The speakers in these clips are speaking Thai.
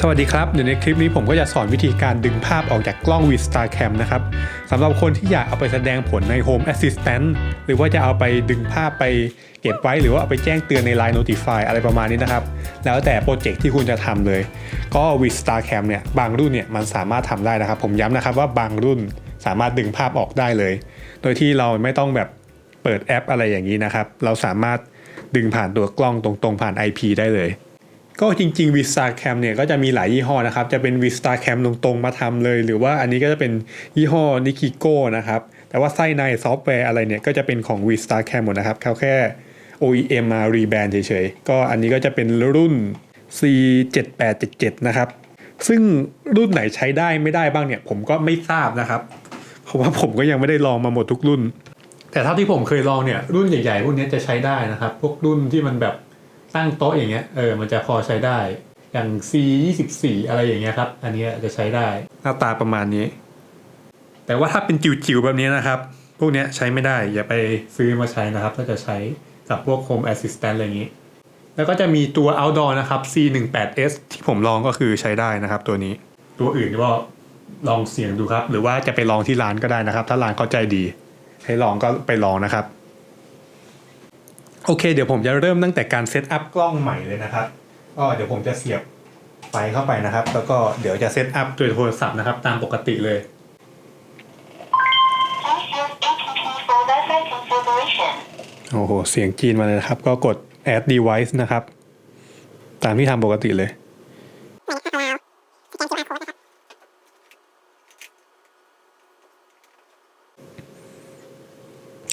สวัสดีครับเดี๋ยวในคลิปนี้ผมก็จะสอนวิธีการดึงภาพออกจากกล้อง v s t a r Cam นะครับสำหรับคนที่อยากเอาไปแสดงผลใน Home Assistant หรือว่าจะเอาไปดึงภาพไปเก็บไว้หรือว่าเอาไปแจ้งเตือนใน Line Notify อะไรประมาณนี้นะครับ แล้วแต่โปรเจกต์ที่คุณจะทำเลย ก็ v s t a r Cam เนี่ยบางรุ่นเนี่ยมันสามารถทำได้นะครับ ผมย้ำนะครับว่าบางรุ่นสามารถดึงภาพออกได้เลย โดยที่เราไม่ต้องแบบเปิดแอปอะไรอย่างนี้นะครับ เราสามารถดึงผ่านตัวกล้องตรงๆผ่าน IP ได้เลย ก็จริงๆ Vista Cam เนี่ยก็จะมีหลายยี่ห้อนะครับ จะเป็น Vista Cam ตรงๆ มาทำเลย หรือว่าอันนี้ก็จะเป็นยี่ห้อ Nikigo นะครับ แต่ว่าไส้ในซอฟต์แวร์อะไรเนี่ยก็จะเป็นของ Vista Cam หมดนะครับเขาแค่ OEM มา rebrand เฉยๆ ก็อันนี้ก็จะเป็นรุ่น C7877 นะครับ ซึ่งรุ่นไหนใช้ได้ไม่ได้บ้างเนี่ย ผมก็ไม่ทราบนะครับ เพราะว่าผมก็ยังไม่ได้ลองมาหมดทุกรุ่น แต่เท่าที่ผมเคยลองเนี่ยรุ่นใหญ่ๆพวกนี้จะใช้ได้นะครับ พวกรุ่นที่มันแบบ ตั้งโต๊ะอย่างเงี้ยเออมันจะพอใช้ได้อย่าง C 2 4อะไรอย่างเงี้ยครับ อันเนี้ยจะใช้ได้หน้าตาประมาณนี้ แต่ว่าถ้าเป็นจิ๋วๆแบบนี้นะครับ พวกเนี้ยใช้ไม่ได้ อย่าไปซื้อมาใช้นะครับ ถ้าจะใช้กับพวก Home Assistant อะไรอย่างงี้ แล้วก็จะมีตัว outdoor นะครับ C18S ที่ผมลองก็คือใช้ได้นะครับ ตัวนี้ ตัวอื่นก็ลองเสียงดูครับ หรือว่าจะไปลองที่ร้านก็ได้นะครับ ถ้าร้านเข้าใจดี ให้ลองก็ไปลองนะครับ โอเค เดี๋ยวผมจะเริ่มตั้งแต่การเซตอัพกล้องใหม่เลยนะครับก็เดี๋ยวผมจะเสียบไฟเข้าไปนะครับ แล้วก็เดี๋ยวจะเซตอัพโดยโทรศัพท์นะครับ ตามปกติเลย Please use APP for Wi-Fi configuration. โอ้โห เสียงจีนมาเลยนะครับ ก็กด add device นะครับ ตามที่ทำปกติเลย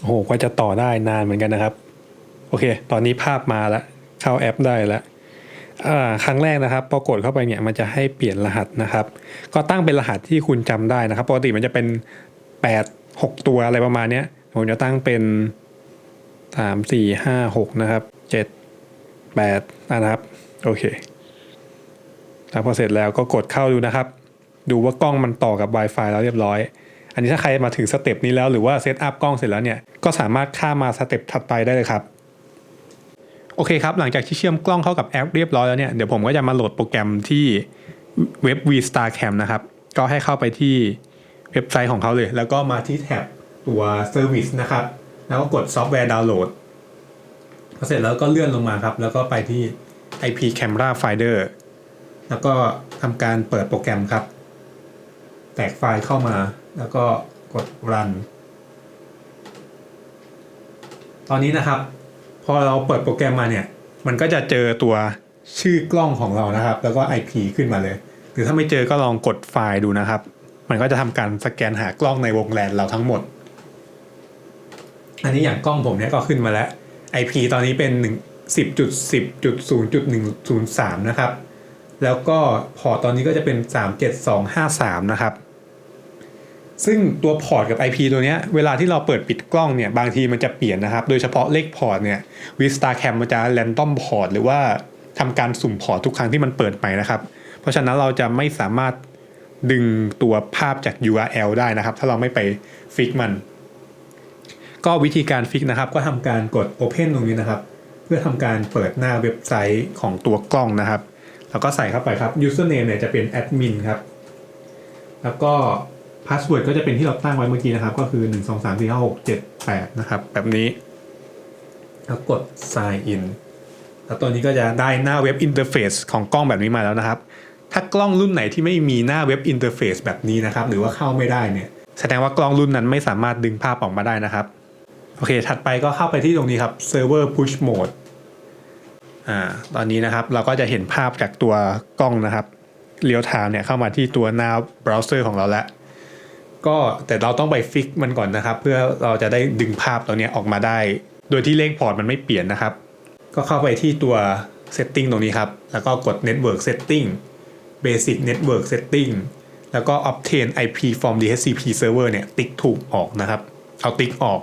โอ้โหกว่าจะต่อได้นานเหมือนกันนะครับ โอเค ตอนนี้ภาพมาแล้ว เข้าแอปได้แล้วครั้งแรกนะครับพอกดเข้าไปเนี่ยมันจะให้เปลี่ยนรหัสนะครับ ก็ตั้งเป็นรหัสที่คุณจำได้นะครับ ปกติมันจะเป็น 8 6 ตัวอะไรประมาณเนี้ยผมจะตั้งเป็นสามสี่ห้าหกนะครับเจ็ดแปดนะครับ โอเคแล้วพอเสร็จแล้วก็กดเข้าดูนะครับ ดูว่ากล้องมันต่อกับ Wi-Fi แล้วเรียบร้อย อันนี้ถ้าใครมาถึงสเต็ปนี้แล้วหรือว่าเซตอัพกล้องเสร็จแล้วเนี่ยก็สามารถข้ามมาสเต็ปถัดไปได้เลยครับ โอเคครับ หลังจากที่เชื่อมกล้องเข้ากับแอปเรียบร้อยแล้วเนี่ย เดี๋ยวผมก็จะมาโหลดโปรแกรมที่เว็บ VStar Cam นะครับ ก็ให้เข้าไปที่เว็บไซต์ของเขาเลย แล้วก็มาที่แท็บตัว Service นะครับ แล้วก็กดซอฟต์แวร์ดาวน์โหลดพอเสร็จแล้วก็เลื่อนลงมาครับ แล้วก็ไปที่ IP Camera Finder แล้วก็ทำการเปิดโปรแกรมครับ แตกไฟล์เข้ามา แล้วก็กด run ตอนนี้นะครับ พอเราเปิดโปรแกรมมาเนี่ย มันก็จะเจอตัวชื่อกล้องของเรานะครับ แล้วก็ IP ขึ้นมาเลย หรือถ้าไม่เจอก็ลองกดไฟล์ดูนะครับ มันก็จะทำการสแกนหากล้องในวงแลนเราทั้งหมด อันนี้อย่างกล้องผมเนี่ยก็ขึ้นมาแล้ว IP ตอนนี้เป็น1 10.10.0.103 นะครับ แล้วก็พอตตอนนี้ก็จะเป็น 37253 นะครับ ซึ่งตัวพอร์ตกับ IP ตัวเนี้ยเวลาที่เราเปิดปิดกล้องเนี่ยบางทีมันจะเปลี่ยนนะครับ โดยเฉพาะเลขพอร์ตเนี่ย Vista Cam มันจะ random port หรือว่าทำการสุ่มพอร์ตทุกครั้งที่มันเปิดไปนะครับ เพราะฉะนั้นเราจะไม่สามารถดึงตัวภาพจาก URL ได้นะครับ ถ้าเราไม่ไปฟิกมัน ก็วิธีการฟิกนะครับ ก็ทำการกด Open ตรงนี้นะครับ เพื่อทำการเปิดหน้าเว็บไซต์ของตัวกล้องนะครับ แล้วก็ใส่เข้าไปครับ username เนี่ยจะเป็น admin ครับ แล้วก็ password ก็จะเป็นที่เราตั้งไว้เมื่อกี้นะครับ ก็คือ 1 2 3 4 5 6 7 8 นะครับ แบบนี้ แล้วกด sign in แล้วตัวนี้ก็จะได้หน้าเว็บอินเทอร์เฟซของกล้องแบบนี้มาแล้วนะครับ ถ้ากล้องรุ่นไหนที่ไม่มีหน้าเว็บอินเทอร์เฟซแบบนี้นะครับ หรือว่าเข้าไม่ได้เนี่ยแสดงว่ากล้องรุ่นนั้นไม่สามารถดึงภาพออกมาได้นะครับ โอเค ถัดไปก็เข้าไปที่ตรงนี้ครับ Server Push Mode อ่า ตอนนี้นะครับเราก็จะเห็นภาพจากตัวกล้องนะครับเรียว time เนี่ยเข้ามาที่ตัวหน้าเบราว์เซอร์ของเราแล้ว ก็แต่เราต้องไปฟิกมันก่อนนะครับ เพื่อเราจะได้ดึงภาพตัวเนี้ยออกมาได้ โดยที่เลขพอร์ตมันไม่เปลี่ยนนะครับ ก็เข้าไปที่ตัว Setting ตรงนี้ครับ แล้วก็กด Network Setting Basic Network Setting แล้วก็ Obtain IP from DHCP server เนี่ย ติ๊กถูกออกนะครับ เอาติ๊กออก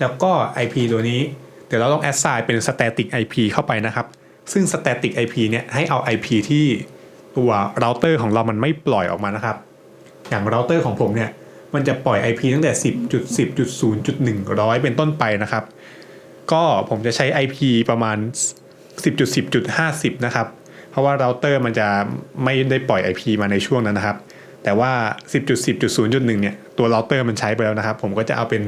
แล้วก็ IP ตัวนี้ เดี๋ยวเราต้อง assign เป็น static IP เข้าไปนะครับ ซึ่ง static IP เนี่ยให้เอา IP ที่ตัวเราเตอร์ของเรามันไม่ปล่อยออกมานะครับ อย่างเราเตอร์ของผมเนี่ย มันจะปล่อย IP ตั้งแต่ 10.10.0.100 เป็นต้นไปนะครับ ก็ผมจะใช้ IP ประมาณ 10.10.50 นะครับ เพราะว่าเราเตอร์มันจะไม่ได้ปล่อย IP มาในช่วงนั้นนะครับ แต่ว่า 10.10.0.1 เนี่ย ตัวเราเตอร์มันใช้ไปแล้วนะครับ ผมก็จะเอาเป็น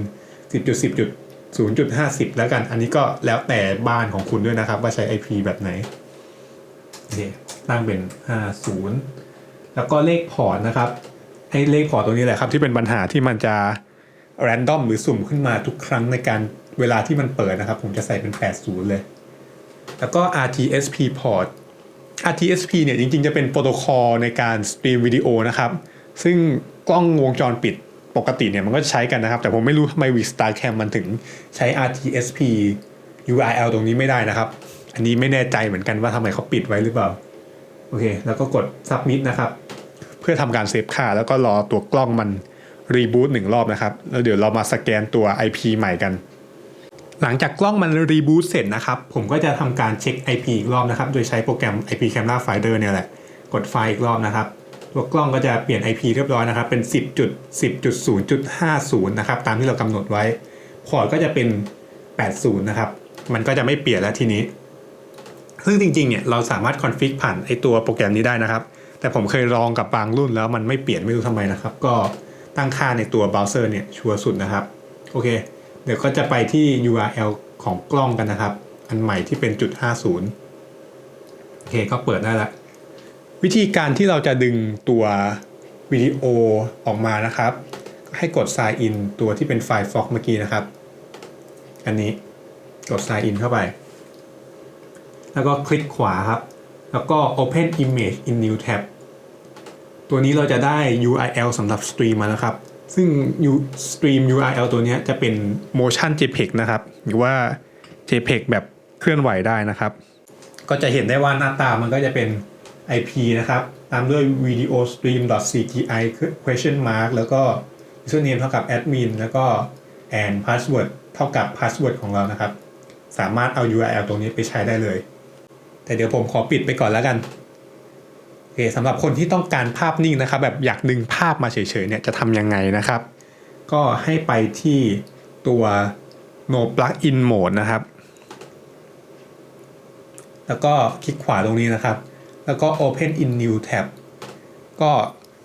10.10.0.50 แล้วกัน อันนี้ก็แล้วแต่บ้านของคุณด้วยนะครับ ว่าใช้ IP แบบไหนโอเคตั้งเป็น 50 แล้วก็เลขพอร์ตนะครับ ไอ้เลขพอร์ตตรงนี้แหละครับ ที่เป็นปัญหาที่มันจะแรนดอมหรือสุ่มขึ้นมาทุกครั้งในการเวลาที่มันเปิดนะครับ ผมจะใส่เป็น 80 เลย แล้วก็ RTSP port RTSP เนี่ยจริงๆ จะเป็นโปรโตคอลในการสตรีมวิดีโอนะครับ ซึ่งกล้องวงจรปิดปกติเนี่ยมันก็ใช้กันนะครับ แต่ผมไม่รู้ทำไม v s t a r Cam มันถึงใช้ RTSP URL ตรงนี้ไม่ได้นะครับ อันนี้ไม่แน่ใจเหมือนกันว่าทำไมเขาปิดไว้หรือเปล่า โอเค แล้วก็กด submit นะครับ เพื่อทำการเซฟค่า แล้วก็รอตัวกล้องมันรีบูตหนึ่งรอบนะครับ แล้วเดี๋ยวเรามาสแกนตัว IP ใหม่กัน หลังจากกล้องมันรีบูตเสร็จนะครับ ผมก็จะทำการเช็ค IP อีกรอบนะครับ โดยใช้โปรแกรม IP Camera Finder เนี่ยแหละ กดไฟล์อีกรอบนะครับ ตัวกล้องก็จะเปลี่ยน IP เรียบร้อยนะครับ เป็น 10.10.0.50 นะครับ ตามที่เรากำหนดไว้ พอร์ตก็จะเป็น 80 นะครับ มันก็จะไม่เปลี่ยนแล้วทีนี้ ซึ่งจริงๆ เนี่ย เราสามารถคอนฟิกผ่านไอตัวโปรแกรมนี้ได้นะครับ แต่ผมเคยลองกับบางรุ่นแล้วมันไม่เปลี่ยนไม่รู้ทำไมนะครับ ก็ตั้งค่าในตัวเบราว์เซอร์เนี่ยชัวร์สุดนะครับ โอเค เดี๋ยวก็จะไปที่ URL ของกล้องกันนะครับ อันใหม่ที่เป็นจุด 50 โอเคก็เปิดได้ละวิธีการที่เราจะดึงตัววิดีโอออกมานะครับ ให้กด sign in ตัวที่เป็นไฟล์ Fox เมื่อกี้นะครับ อันนี้กด sign in เข้าไป แล้วก็คลิกขวาครับ แล้วก็ open image in new tab ตัวนี้เราจะได้ URL สำหรับสตรีมมาแล้วครับ ซึ่ง U- stream URL ตัวนี้จะเป็น motion JPEG นะครับ หรือว่า JPEG แบบเคลื่อนไหวได้นะครับ ก็จะเห็นได้ว่าหน้าตามันก็จะเป็น IP นะครับ ตามด้วย video stream cgi question mark แล้วก็ username เท่ากับ admin แล้วก็ and password เท่ากับ password ของเรานะครับ สามารถเอา URL ตรงนี้ไปใช้ได้เลย แต่เดี๋ยวผมขอปิดไปก่อนแล้วกันโอเคสำหรับคนที่ต้องการภาพนิ่งนะครับ แบบอยากดึงภาพมาเฉยๆเนี่ยจะทำยังไงนะครับ ก็ให้ไปที่ตัว no plug in mode นะครับ แล้วก็คลิกขวาตรงนี้นะครับ แล้วก็ open in new tab ก็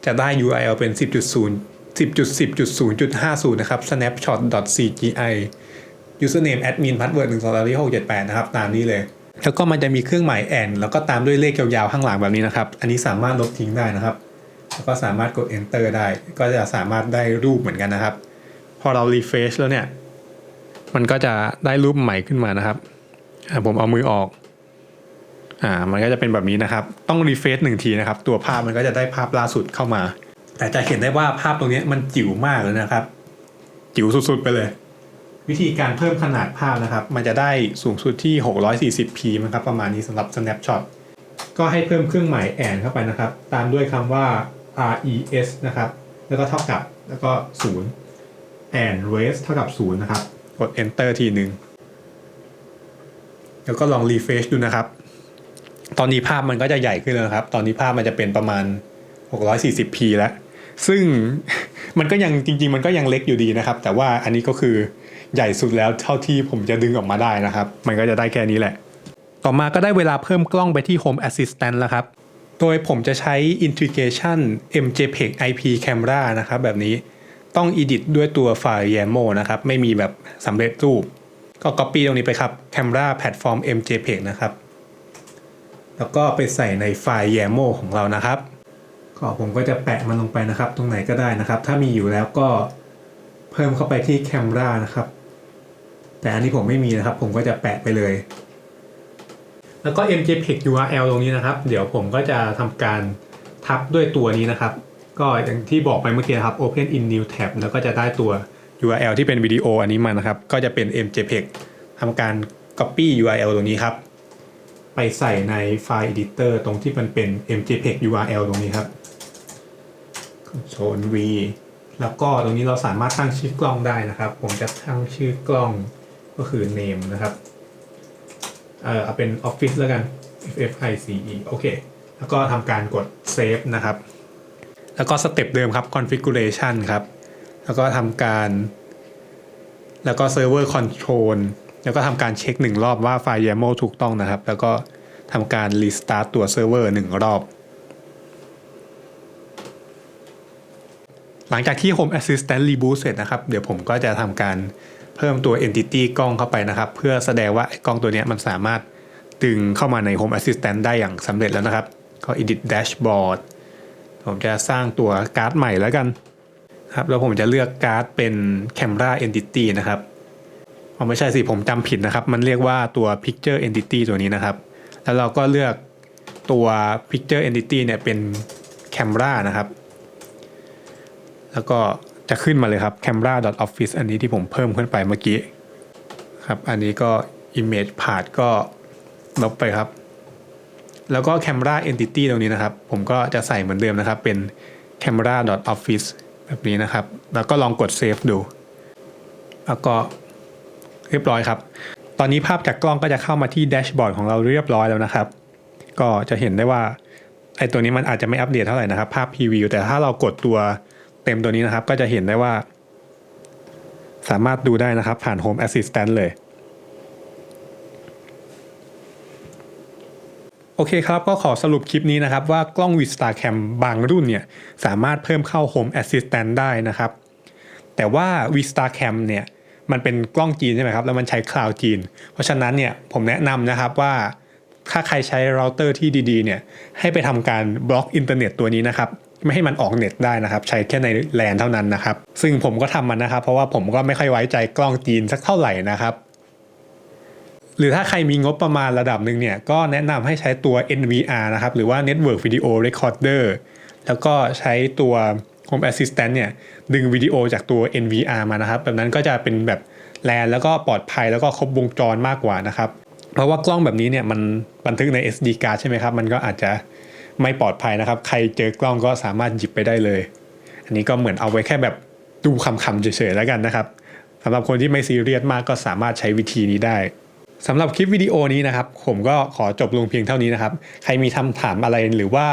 จะได้ URL เป็น 10.0 10.10.0.50 นะครับ snapshot.cgi username admin password 1 2 3 6 7 8 นะครับ ตามนี้เลย แล้วก็มันจะมีเครื่องหมายแอนแล้วก็ตามด้วยเลขยาวๆข้างหลังแบบนี้นะครับ อันนี้สามารถลบทิ้งได้นะครับ แล้วก็สามารถกด enter ได้ ก็จะสามารถได้รูปเหมือนกันนะครับ พอเรา refresh แล้วเนี่ย มันก็จะได้รูปใหม่ขึ้นมานะครับ ผมเอามือออก อ่า มันก็จะเป็นแบบนี้นะครับ ต้อง refresh หนึ่งทีนะครับ ตัวภาพมันก็จะได้ภาพล่าสุดเข้ามา แต่จะเห็นได้ว่าภาพตรงนี้มันจิ๋วมากเลยนะครับ จิ๋วสุดๆไปเลย วิธีการเพิ่มขนาดภาพนะครับ มันจะได้สูงสุดที่ 640p นะครับประมาณนี้สำหรับ snapshot ก็ให้เพิ่มเครื่องหมายแอนเข้าไปนะครับ ตามด้วยคำว่า res นะครับ แล้วก็เท่ากับแล้วก็ 0 and res เท่ากับ 0 นะครับ กด enter ทีหนึ่งแล้วก็ลอง refresh ดูนะครับ ตอนนี้ภาพมันก็จะใหญ่ขึ้นแล้วครับ ตอนนี้ภาพมันจะเป็นประมาณ 640p แล้ว ซึ่งมันก็ยังจริง ๆ มันก็ยังเล็กอยู่ดีนะครับ แต่ว่าอันนี้ก็คือ ใหญ่สุดแล้วเท่าที่ผมจะดึงออกมาได้นะครับ มันก็จะได้แค่นี้แหละ ต่อมาก็ได้เวลาเพิ่มกล้องไปที่ Home Assistant แล้วครับ โดยผมจะใช้ integration MJPEG IP Camera นะครับแบบนี้ต้อง edit ด้วยตัวไฟล์ YAML นะครับ ไม่มีแบบสำเร็จรูป ก็ copy ตรงนี้ไปครับ Camera Platform MJPEG นะครับ แล้วก็ไปใส่ในไฟล์ YAML ของเรานะครับ ก็ผมก็จะแปะมันลงไปนะครับ ตรงไหนก็ได้นะครับ ถ้ามีอยู่แล้วก็เพิ่มเข้าไปที่ Camera นะครับ แต่อันนี้ผมไม่มีนะครับ ผมก็จะแปะไปเลย แล้วก็ MJPEG URL ตรงนี้นะครับ เดี๋ยวผมก็จะทำการทับด้วยตัวนี้นะครับ ก็อย่างที่บอกไปเมื่อกี้นะครับ Open in New Tab แล้วก็จะได้ตัว URL ที่เป็นวิดีโออันนี้มานะครับ ก็จะเป็น MJPEG ทำการ Copy URL ตรงนี้ครับไปใส่ในไฟล์ Editor ตรงที่มันเป็น MJPEG URL ตรงนี้ครับ Ctrl V แล้วก็ตรงนี้เราสามารถตั้งชื่อกล้องได้นะครับ ผมจะตั้งชื่อกล้อง ก็คือ name นะครับเอ่อเอาเป็น Office แล้วกัน F F I C E โอเค แล้วก็ทำการกด Save นะครับ แล้วก็สเต็ปเดิมครับ Configuration ครับ แล้วก็ทำการ แล้วก็ Server Control แล้วก็ทำการเช็คหนึ่งรอบว่าไฟล์ YAML ถูกต้องนะครับ แล้วก็ทำการรีสตาร์ตตัวเซิร์ฟเวอร์หนึ่งรอบ หลังจากที่ Home Assistant Reboot เสร็จนะครับ เดี๋ยวผมก็จะทำการ เพิ่มตัว Entity กล้องเข้าไปนะครับ เพื่อแสดงว่าไอ้กล้องตัวนี้มันสามารถดึงเข้ามาใน Home Assistant ได้อย่างสำเร็จแล้วนะครับ ก็ Edit Dashboard ผมจะสร้างตัวการ์ดใหม่แล้วกันครับแล้วผมจะเลือกการ์ดเป็น Camera Entity นะครับอ๋อไม่ใช่สิผมจำผิดนะครับ มันเรียกว่าตัว Picture Entity ตัวนี้นะครับ แล้วเราก็เลือกตัว Picture Entity เนี่ยเป็น Camera นะครับ แล้วก็ จะขึ้นมาเลยครับ camera.office อันนี้ที่ผมเพิ่มขึ้นไปเมื่อกี้ครับ อันนี้ก็ image part ก็ลบไปครับ แล้วก็ camera entity ตรงนี้นะครับ ผมก็จะใส่เหมือนเดิมนะครับ เป็น camera.office แบบนี้นะครับ แล้วก็ลองกด save ดู แล้วก็เรียบร้อยครับ ตอนนี้ภาพจากกล้องก็จะเข้ามาที่แดชบอร์ดของเราเรียบร้อยแล้วนะครับ ก็จะเห็นได้ว่าไอ้ตัวนี้มันอาจจะไม่อัปเดตเท่าไหร่นะครับ ภาพ preview แต่ถ้าเรากดตัว เต็มตัวนี้นะครับ ก็จะเห็นได้ว่า สามารถดูได้นะครับ ผ่าน Home Assistant เลย โอเคครับ ก็ขอสรุปคลิปนี้นะครับว่ากล้อง Vista Cam บางรุ่นเนี่ย สามารถเพิ่มเข้า Home Assistant ได้นะครับ แต่ว่า Vista Cam เนี่ยมันเป็นกล้องจีนใช่ไหมครับแล้วมันใช้คลาวด์จีน เพราะฉะนั้นเนี่ยผมแนะนำนะครับว่าถ้าใครใช้เราเตอร์ที่ดีๆเนี่ยให้ไปทำการบล็อกอินเทอร์เน็ตตัวนี้นะครับ ไม่ให้มันออกเน็ตได้นะครับ ใช้แค่ในแลนเท่านั้นนะครับ ซึ่งผมก็ทำมันนะครับ เพราะว่าผมก็ไม่ค่อยไว้ใจกล้องจีนสักเท่าไหร่นะครับหรือถ้าใครมีงบประมาณระดับหนึ่งเนี่ย ก็แนะนำให้ใช้ตัว NVR นะครับ หรือว่า Network Video Recorder แล้วก็ใช้ตัว Home Assistant เนี่ย ดึงวิดีโอจากตัว NVR มานะครับ แบบนั้นก็จะเป็นแบบแลนแล้วก็ปลอดภัยแล้วก็ครบวงจรมากกว่านะครับ เพราะว่ากล้องแบบนี้เนี่ย มันบันทึกใน SD card ใช่ไหมครับ มันก็อาจจะ ไม่ปลอดภัยนะครับ ใครเจอกล้องก็สามารถหยิบไปได้เลย อันนี้ก็เหมือนเอาไว้แค่แบบดูคำๆเฉยๆแล้วกันนะครับสำหรับคนที่ไม่ซีเรียสมากก็สามารถใช้วิธีนี้ได้สำหรับคลิปวิดีโอนี้นะครับ ผมก็ขอจบลงเพียงเท่านี้นะครับ ใครมีคำถามอะไรหรือว่า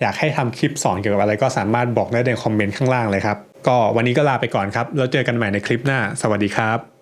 อยากให้ทำคลิปสอนเกี่ยวกับอะไรก็สามารถบอกได้ในคอมเมนต์ข้างล่างเลยครับ ก็วันนี้ก็ลาไปก่อนครับ แล้วเจอกันใหม่ในคลิปหน้า สวัสดีครับ